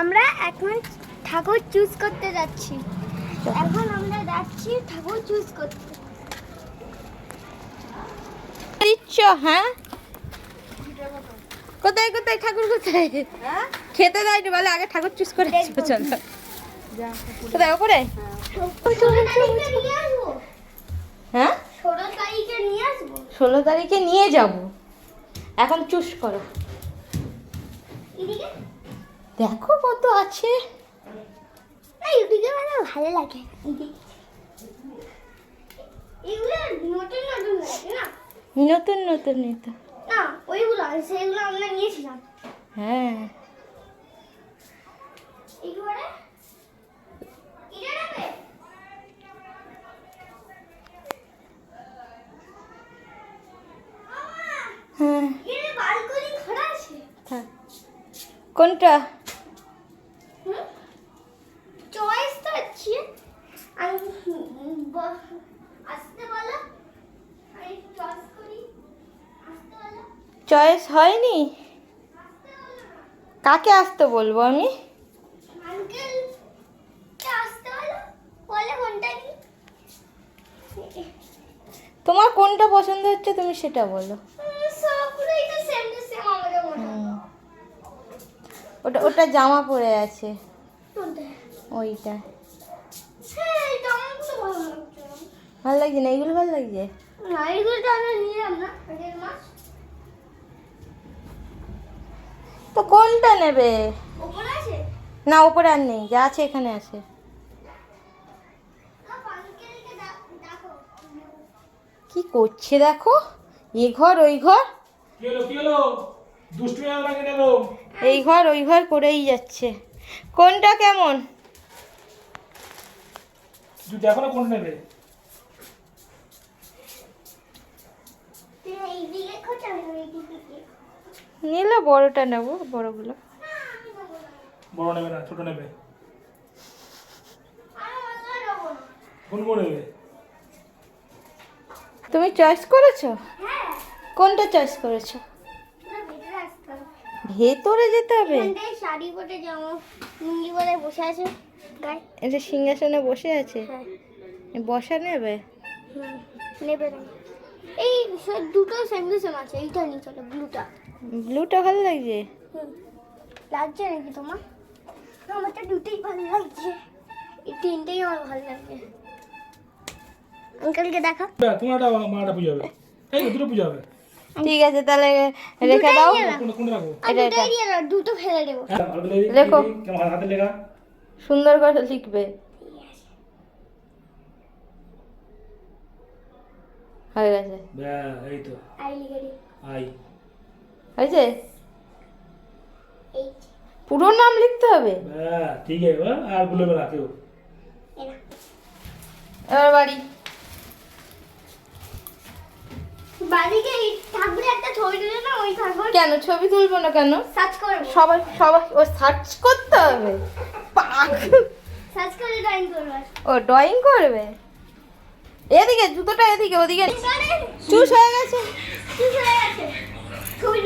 আমরা এখন ঠাকুর চুজ করতে যাচ্ছি। এখন আমরা যাচ্ছি ঠাকুর চুজ করতে। দিচ্ছ হ্যাঁ? কোথায় কোথায় ঠাকুর কোথায়? খেতে দেয়নি বলে আগে ঠাকুর চুজ করে। চলো। কোথায় ওপরে? ষোলো তারিখে নিয়ে হ্যাঁ? ষোলো তারিখে নিয়ে আসব। ষোলো তারিখে নিয়ে যাব। এখন চুজ করো। এদিকে? দেখো কত আছে। এদিকে মানে ভালো লাগে। নতুন নতুন নিত না? ওইগুলো সেগুলো আমরা নিয়েছিলাম। হ্যাঁ। হ্যাঁ। থাক। কোনটা চয়েস তো আছে আমি হুম, ব- আসতে বলো আমি চয়েস করি আসতে বলো চয়েস হয়নি? কাকে আসতে বলব আমি? তোমার কোনটা পছন্দ হচ্ছে তুমি সেটা বলো। ওটা ওটা জামা পরে আছে। ওইটা। হ্যাঁ ভালো লাগছে। না? এইগুলো ভালো লাগছে? না তো আমরা নিলাম না তো কোনটা নেবে? না ওপরে আর নেই যা আছে এখানে আছে। আঙ্কেলকে কি করছে দেখো? এ ঘর ওই ঘর? কি হলো কি হলো? দুষ্টু মেয়ে আমাকে গেল এই ঘর ওই ঘর করেই যাচ্ছে। কোনটা কেমন? দেখো না কোন নেবে। তুমি এইদিকে খোঁজা এইদিকে দেখো। নিলে বড়টা নেব বড়গুলো। বড় নেবে না ছোট নেবে। কোন তুমি চয়েস করেছ? হ্যাঁ, কোনটা চয়েস করেছ? ভেতরে যেতে হবে? শাড়ি পরে জামা লুঙ্গি পরে বসে আছে এটা সিংহাসনে বসে আছে? হ্যাঁ। বসা নেবে? নেবে না। এই দুটো সেম টু সেম আছে এইটা নিয়ে চলো ব্লুটা ব্লুটা ভালো লাগছে লাগছে নাকি তোমার আমার তো দুটোই ভালো লাগছে এই তিনটেই আমার ভালো লাগছে আঙ্কেলকে দেখা তোমার একটা মাটা পুজো হবে এই দুটো পুজো হবে ঠিক আছে তাহলে রেখে দাও এটা, এটা। দুটো ফেলে দেবো হ্যাঁ লেখা সুন্দর করে লিখবে হয়ে গেছে। এই তো। আই হয়েছে? পুরো নাম লিখতে হবে? ঠিক আছে আর বলবে না কেউ। এবার বাড়ি। বাড়িকে ঠাকুরের একটা ছবি তুলে না ওই ঠাকুর কেন? ছবি তুলবো না কেন? সার্চ করব। সবাই সবাই ও সার্চ করতে হবে? পাক। সার্চ করে ড্রয়িং করব। ও ড্রয়িং করবে? এদিকে জুতোটা এদিকে ওদিকে। চুষ হয়ে গেছে। চুষ হয়ে গেছে। খুবই